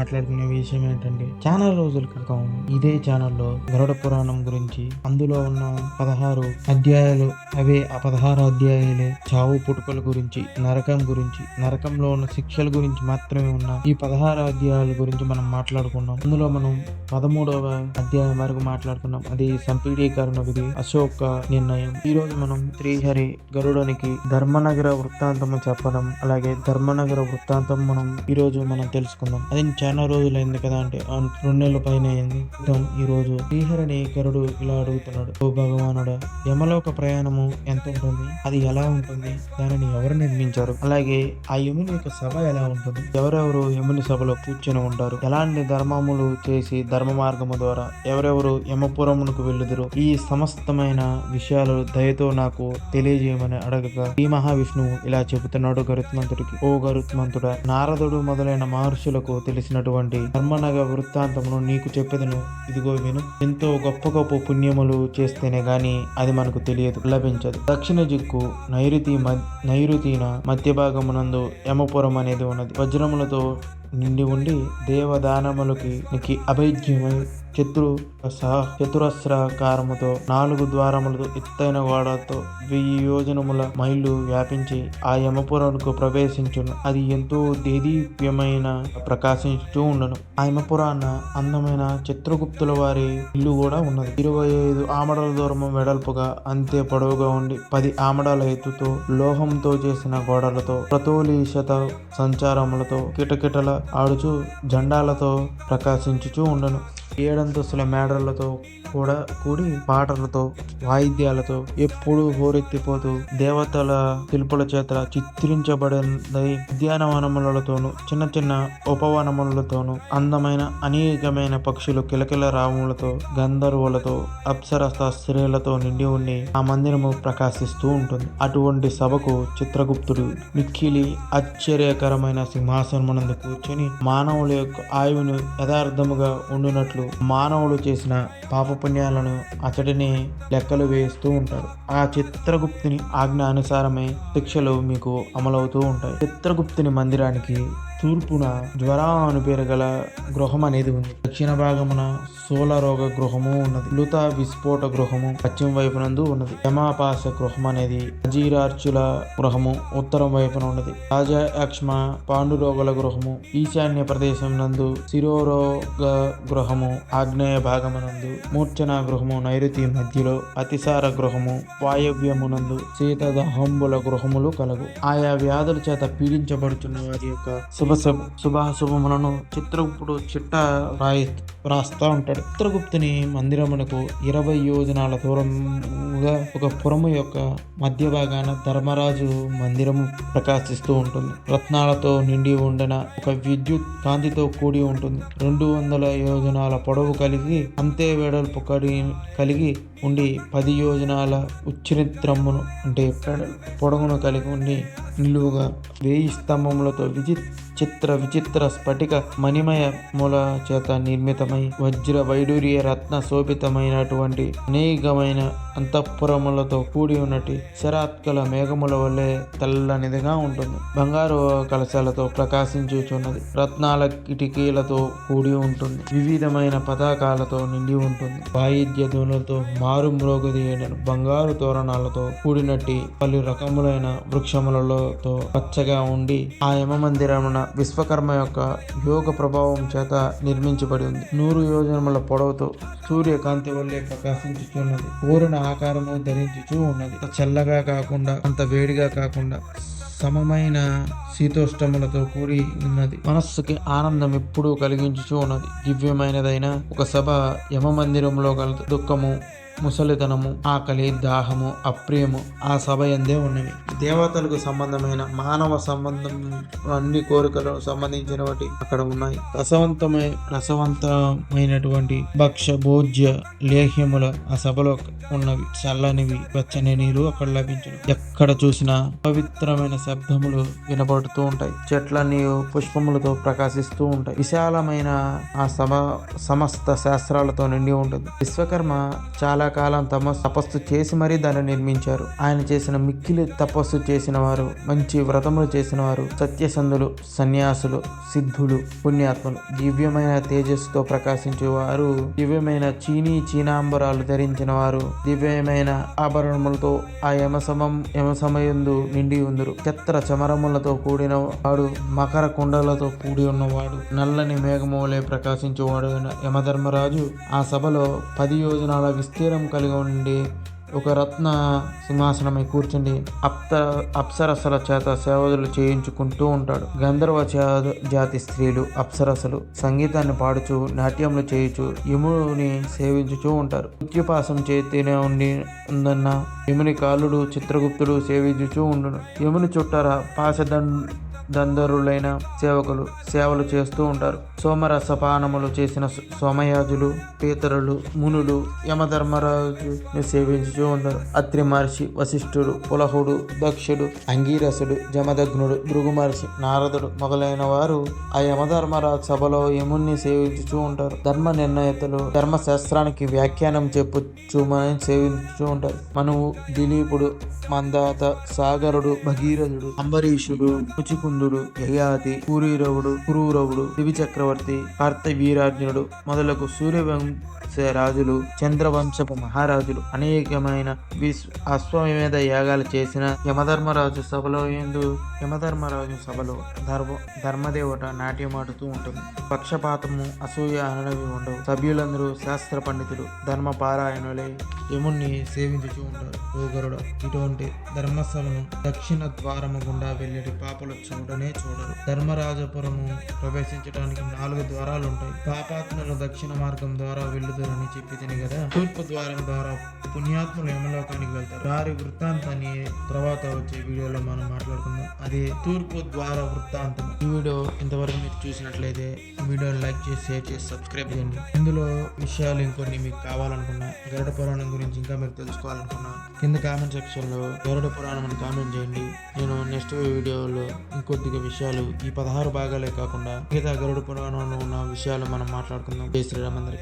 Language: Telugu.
మాట్లాడుకునే విషయం ఏంటంటే చాలా రోజుల క్రితం ఇదే ఛానల్లో గరుడ పురాణం గురించి అందులో ఉన్న పదహారు అధ్యాయాలు అవే ఆ పదహారు అధ్యాయాలే చావు పుట్టుకల గురించి నరకం గురించి నరకంలో ఉన్న శిక్షల గురించి మాత్రమే ఉన్న ఈ పదహారు అధ్యాయాల గురించి మనం మాట్లాడుకున్నాం. అందులో మనం పదమూడవ అధ్యాయం వరకు మాట్లాడుకున్నాం. అది సంపీడీకరణ విధి అశోక నిర్ణయం. ఈ రోజు మనం శ్రీహరి గరుడనికి ధర్మనగర వృత్తాంతము చెప్పడం అలాగే ధర్మనగర వృత్తాంతం మనం ఈ రోజు మనం తెలుసుకుందాం. అది చాలా రోజులైంది కదా అంటే రెండు నెలల పైన అయింది. ఈ రోజు. శ్రీహరిని గరుడు ఇలా అడుగుతున్నాడు ఓ భగవానుడా యమలోక ప్రయాణము ఎంత ఉంటుంది? అది ఎలా ఉంటుంది? దానిని ఎవరు నిర్మించారు అలాగే ఆ యముని యొక్క సభ ఎలా ఉంటుంది? ఎవరెవరు యముని సభలో కూర్చొని ఉంటారు? ఎలాంటి ధర్మములు చేసి ధర్మ మార్గము ద్వారా ఎవరెవరు యమపురమునకు వెళ్ళుదురు? ఈ సమస్తమైన విషయాలు దయతో నాకు తెలియజేయమని అడగగా ఈ మహావిష్ణువు ఇలా చెబుతున్నాడు గరుత్మంతుడికి. ఓ గరుత్మంతుడా నారదుడు మొదలైన మహర్షులకు తెలిసిన తెలిసినటువంటి కర్మనగ వృత్తాంతమును నీకు చెప్పేదను. ఇదిగో విను ఎంతో గొప్ప గొప్ప పుణ్యములు చేస్తేనే గాని అది మనకు తెలియదు లభించదు. దక్షిణ దిక్కు నైరుతి మ- నైరుతిన మధ్య భాగమునందు యమపురం అనేది ఉన్నది. వజ్రములతో నిండి ఉండి దేవదానములకి నికి అభైజ్యమై చతురు చతురస్రాకారముతో నాలుగు ద్వారములతో ఎత్తైన గోడతో వెయ్యి యోజనముల మైళ్ళు వ్యాపించి ఆ యమపురానికి ప్రవేశించును. అది ఎంతో దేదీప్యమైన ప్రకాశించుతూ ఉండను. ఆ యమపురాన్న అందమైన చిత్రగుప్తుల వారి ఇల్లు కూడా ఉన్నది. ఇరవై ఐదు ఆమడల దూరము వెడల్పుగా అంతే పొడవుగా ఉండి పది ఆమడాల ఎత్తుతో లోహంతో చేసిన గోడలతో ప్రతోలీశత సంచారములతో కిటకిటల ఆడుచు జెండాలతో ప్రకాశించుచూ ఉండను. ఏడంతస్తుల మేడలతో కూడా కూడి పాటలతో వాయిద్యాలతో ఎప్పుడు హోరెత్తిపోతూ దేవతల శిల్పుల చేత చిత్రించబడినది ఉద్యానవనములతోనూ చిన్న చిన్న ఉపవనములతోనూ అందమైన అనేకమైన పక్షులు కిలకిల రాములతో గంధర్వులతో అప్సరస స్త్రీలతో నిండి ఉండి ఆ మందిరము ప్రకాశిస్తూ ఉంటుంది. అటువంటి సభకు చిత్రగుప్తుడు మిక్కిలి ఆశ్చర్యకరమైన సింహాసనమునందు కూర్చొని మానవుల యొక్క ఆయువును యథార్థముగా ఉండినట్లు మానవులు చేసిన పాప పాపపుణ్యాలను అతడిని లెక్కలు వేస్తూ ఉంటారు. ఆ చిత్రగుప్తుని ఆజ్ఞ అనుసారమే శిక్షలు మీకు అమలవుతూ ఉంటాయి. చిత్రగుప్తుని మందిరానికి తూర్పున జ్వర అను పేరు గల గృహం అనేది ఉంది. దక్షిణ భాగమున సోలరోగ గృహము ఉన్నది. లుత విస్ఫోట గృహము పశ్చిమ వైపునందు ఉన్నది. యమాపాస గృహం అనేది అజీరార్చుల గృహము ఉత్తరం వైపున ఉన్నది. రాజయాక్ష్మ పాండురోగుల గృహము ఈశాన్య ప్రదేశం నందు శిరోరోగ గృహము ఆగ్నేయ భాగమునందు మూర్ఛన గృహము నైరుతి మధ్యలో అతిసార గృహము వాయవ్యమునందు శీతదహంబుల గృహములు కలగు ఆయా వ్యాధుల చేత పీడించబడుతున్న వారి యొక్క శుభ శుభాశుభములను చిత్రగుప్తుడు చిట్ట రాయి రాస్తా ఉంటాడు. చిత్రగుప్తుని మందిరమునకు ఇరవై యోజనాల దూరంగా ఒక పురము యొక్క మధ్య భాగాన ధర్మరాజు మందిరము ప్రకాశిస్తూ ఉంటుంది. రత్నాలతో నిండి ఉండిన ఒక విద్యుత్ కాంతితో కూడి ఉంటుంది. రెండు వందల యోజనాల పొడవు కలిగి అంతే వెడల్పు కలిగి ఉండి పది యోజనాల ఉచ్చరిత్రమును అంటే పెడ- పొడవును కలిగి ఉండి నిలువుగా వేయి స్తంభములతో విచిత్ర చిత్ర విచిత్ర స్ఫటిక మణిమయ మూల చేత నిర్మితమై వజ్ర వైడూర్య రత్న శోభితమైనటువంటి అనేకమైన అంతఃపురములతో కూడి ఉన్నటి శరాత్కల మేఘముల వల్లే తెల్లనిదిగా ఉంటుంది. బంగారు కలశాలతో ప్రకాశించుచున్నది. రత్నాల కిటికీలతో కూడి ఉంటుంది. వివిధమైన పతాకాలతో నిండి ఉంటుంది. వాయిద్య ధ్వనులతో మా మ్రోగదీయని బంగారు తోరణాలతో కూడినట్టి పలు రకములైన వృక్షములతో పచ్చగా ఉండి ఆ యమ మందిరమున విశ్వకర్మ యొక్క యోగ ప్రభావం చేత నిర్మించబడి ఉంది. నూరు యోజనముల పొడవుతో సూర్యకాంతి వల్లే ప్రకాశించుచున్నది. పూర్ణ ఆకారము ధరించుచూ ఉన్నది. చల్లగా కాకుండా అంత వేడిగా కాకుండా సమమైన శీతోష్టములతో కూడి ఉన్నది. మనస్సుకి ఆనందం ఎప్పుడూ కలిగించుచూ ఉన్నది. దివ్యమైనదైన ఒక సభ యమ మందిరంలో గల దుఃఖము ముసలితనము ఆకలి దాహము అప్రియము ఆ సభ ఎందే ఉన్నవి. దేవతలకు సంబంధమైన మానవ సంబంధం అన్ని కోరికలు సంబంధించినవి అక్కడ ఉన్నాయి. రసవంతమై రసవంతమైనటువంటి భక్ష భోజ్య లేహ్యముల ఆ సభలో ఉన్నవి. చల్లనివి వెచ్చని నీరు అక్కడ లభించును. ఎక్కడ చూసినా పవిత్రమైన శబ్దములు వినబడుతూ ఉంటాయి. చెట్లన్నీ పుష్పములతో ప్రకాశిస్తూ ఉంటాయి. విశాలమైన ఆ సభ సమస్త శాస్త్రాలతో నిండి ఉంటుంది. విశ్వకర్మ చాలా కాలం తమ తపస్సు చేసి మరీ దాన్ని నిర్మించారు. ఆయన చేసిన మిక్కిలి తపస్సు చేసిన వారు మంచి వ్రతములు చేసిన వారు సత్యసంధులు సన్యాసులు సిద్ధులు పుణ్యాత్మలు. దివ్యమైన తేజస్సుతో ప్రకాశించే వారు దివ్యమైన చీనీ చీనాంబరాలు ధరించిన వారు దివ్యమైన ఆభరణములతో ఆ యమసమం యమసమయందు నిండి ఉందరు. చెత్ర చమరములతో కూడిన వాడు మకర కుండలతో కూడి ఉన్నవాడు నల్లని మేఘమూలే ప్రకాశించేవాడు అయిన యమధర్మరాజు ఆ సభలో పది యోజనాల విస్తీర్ణ కలిగి ఉండి ఒక రత్న సింహాసనమై కూర్చుండి అప్త అప్సరసల చేత సేవలు చేయించుకుంటూ ఉంటాడు. గంధర్వ జాతి స్త్రీలు అప్సరసలు సంగీతాన్ని పాడుచు నాట్యములు చేయుచు యముని సేవించుచూ ఉంటారు. మృత్యుపాసం చేతినే ఉండి ఉందన్న యముని కాలుడు చిత్రగుప్తుడు సేవించుచూ ఉండును. యముని చుట్టారా పాశదం దందరులైన సేవకులు సేవలు చేస్తూ ఉంటారు. సోమరసపానములు చేసిన సోమయాజులు పీతరులు మునులు యమధర్మరాజుని సేవించుచూ ఉంటారు అత్రి మహర్షి వశిష్ఠుడు పులహుడు దక్షుడు అంగీరసుడు జమదగ్నుడు భృగు మహర్షి నారదుడు మొదలైన వారు ఆ యమధర్మరాజు సభలో యముణ్ణి సేవించుతూ ఉంటారు. ధర్మ నిర్ణయతలు ధర్మశాస్త్రానికి వ్యాఖ్యానం చెప్పుచుమని సేవించుచూ ఉంటారు. మనువు దిలీపుడు మందాత సాగరుడు భగీరథుడు అంబరీషుడు ముచికుందుడు యయాతి పూరీరవుడు కురూరవుడు దివి చక్రవర్తి కార్తవీరార్జునుడు మొదలగు సూర్యవంశ రాజులు చంద్రవంశపు మహారాజులు అనేకమైన విశ్వ అశ్వమేధ యాగాలు చేసిన యమధర్మరాజు సభలో ఎందు యమధర్మరాజు సభలో ధర్మ ధర్మదేవత నాట్యమాడుతూ ఉంటుంది. పక్షపాతము అసూయ అనేవి ఉండవు. సభ్యులందరూ శాస్త్ర పండితులు ధర్మ పారాయణులై యముణ్ణి సేవించుతూ ఉంటారు. ఓ ఇటువంటి ధర్మసభను దక్షిణ ద్వారము గుండా వెళ్ళేటి పాపలు చూడనే చూడరు. ధర్మరాజపురము ప్రవేశించడానికి నాలుగు ద్వారాలు ఉంటాయి పాపాత్మలు దక్షిణ మార్గం ద్వారా వెళ్ళుతారని చెప్పి తిని కదా తూర్పు ద్వారం ద్వారా పుణ్యాత్ములు యమలోకానికి వెళ్తారు. వారి వృత్తాంతాన్ని తర్వాత వచ్చే వీడియోలో మనం మాట్లాడుకుందాం. అది తూర్పు ద్వార వృత్తాంతం. ఈ వీడియో ఇంతవరకు మీరు చూసినట్లయితే వీడియోని లైక్ చేసి షేర్ చేసి సబ్స్క్రైబ్ చేయండి. ఇందులో విషయాలు ఇంకొన్ని మీకు కావాలనుకున్నా గరుడ పురాణం గురించి ఇంకా మీరు తెలుసుకోవాలనుకున్నా కింద కామెంట్ సెక్షన్లో గరుడ పురాణం అని కామెంట్ చేయండి. నేను నెక్స్ట్ వీడియోలో ఇంకొద్దిగా విషయాలు ఈ పదహారు భాగాలే కాకుండా మిగతా గరుడ పురాణంలో ఉన్న విషయాలు మనం మాట్లాడుకుందాం. జై శ్రీరామ్ అందరికీ.